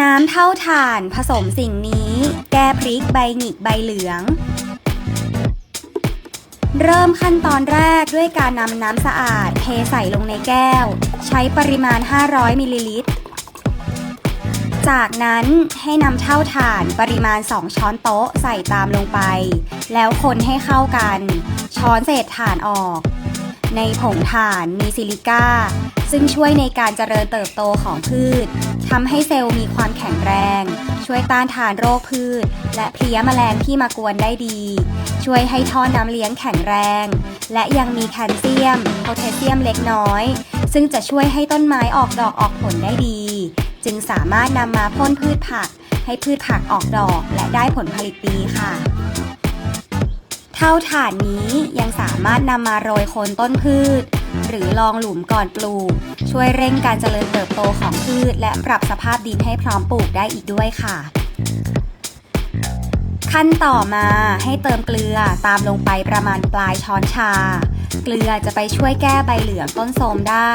น้ำเท่าถ่านผสมสิ่งนี้ แก้พริกใบหงิกใบเหลือง เริ่มขั้นตอนแรกด้วยการนำน้ำสะอาดเทใส่ลงในแก้ว ใช้ปริมาณ 500มิลลิลิตร จากนั้นให้นำเท่าถ่านปริมาณ 2 ช้อนโต๊ะใส่ตามลงไป แล้วคนให้เข้ากัน ช้อนเศษถ่านออก ในผงถ่านมีซิลิก้า ซึ่งช่วยในการเจริญเติบโตของพืช ทำให้เซลล์มีความแข็งแรง ช่วยต้านทานโรคพืช และเพลี้ยแมลงที่มากวนได้ดี ช่วยให้ท่อน้ำเลี้ยงแข็งแรง และยังมีแคลเซียมโพแทสเซียมเล็กน้อย ซึ่งจะช่วยให้ต้นไม้ออกดอกออกผลได้ดี จึงสามารถนำมาพ่นพืชผัก ให้พืชผักออกดอกและได้ผลผลิตดีค่ะเท่าฐานนี้ยังสามารถนำมาโรยโคนต้นพืช หรือลองหลุมก่อนปลูก ช่วยเร่งการเจริญเติบโตของพืช และปรับสภาพดินให้พร้อมปลูกได้อีกด้วยค่ะ ขั้นต่อมาให้เติมเกลือตามลงไปประมาณปลายช้อนชา เกลือจะไปช่วยแก้ใบเหลืองต้นโทมได้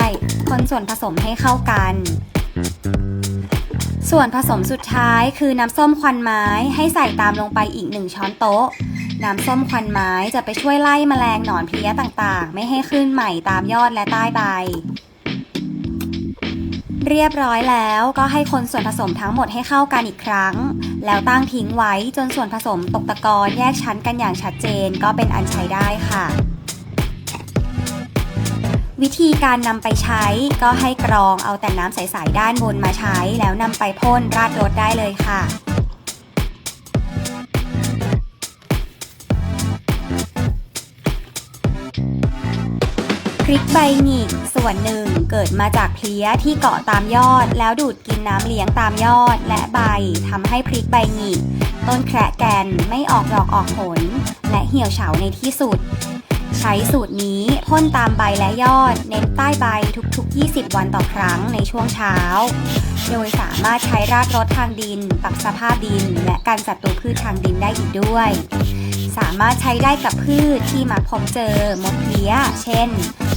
คนส่วนผสมให้เข้ากัน ส่วนผสมสุดท้ายคือน้ำส้มควันไม้ให้ใส่ตามลงไปอีก1ช้อนโต๊ะ น้ำส้มควันไม้จะไปช่วยไล่แมลงหนอนเพลี้ยต่างๆ ไม่ให้ขึ้นใหม่ตามยอดและใต้ใบ เรียบร้อยแล้วก็ให้คนส่วนผสมทั้งหมดให้เข้ากันอีกครั้ง แล้วตั้งทิ้งไว้จนส่วนผสมตกตะกอนแยกชั้นกันอย่างชัดเจนก็เป็นอันใช้ได้ค่ะวิธีการนำไปใช้ก็ให้กรองเอาแต่น้ำใส ๆ ด้านบนมาใช้ แล้วนำไปพ่นราดรถได้เลยค่ะ ริกใบหงิกส่วนหนึ่งเกิดมาจากเพลี้ยที่เกาะตามยอด แล้วดูดกินน้ำเลี้ยงตามยอด และใบทำให้พริกใบหงิก ต้นแคระแกนไม่ออกดอกออกผล และเหี่ยวเฉาในที่สุด ใช้สูตรนี้พ่นตามใบและยอด เน้นใต้ใบทุกๆ 20 วันต่อครั้งในช่วงเช้า โดยสามารถใช้ราดรถทางดิน ปรับสภาพดิน และการจัดตัวพืชทางดินได้อีกด้วย สามารถใช้ได้กับพืชที่มักพบเจอมดเพลี้ย เช่น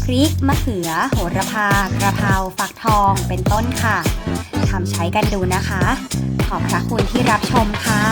พริก มะเขือ โหระพากระเพราฟักทองเป็นต้นค่ะทำใช้กันดูนะคะ ขอบพระคุณที่รับชมค่ะ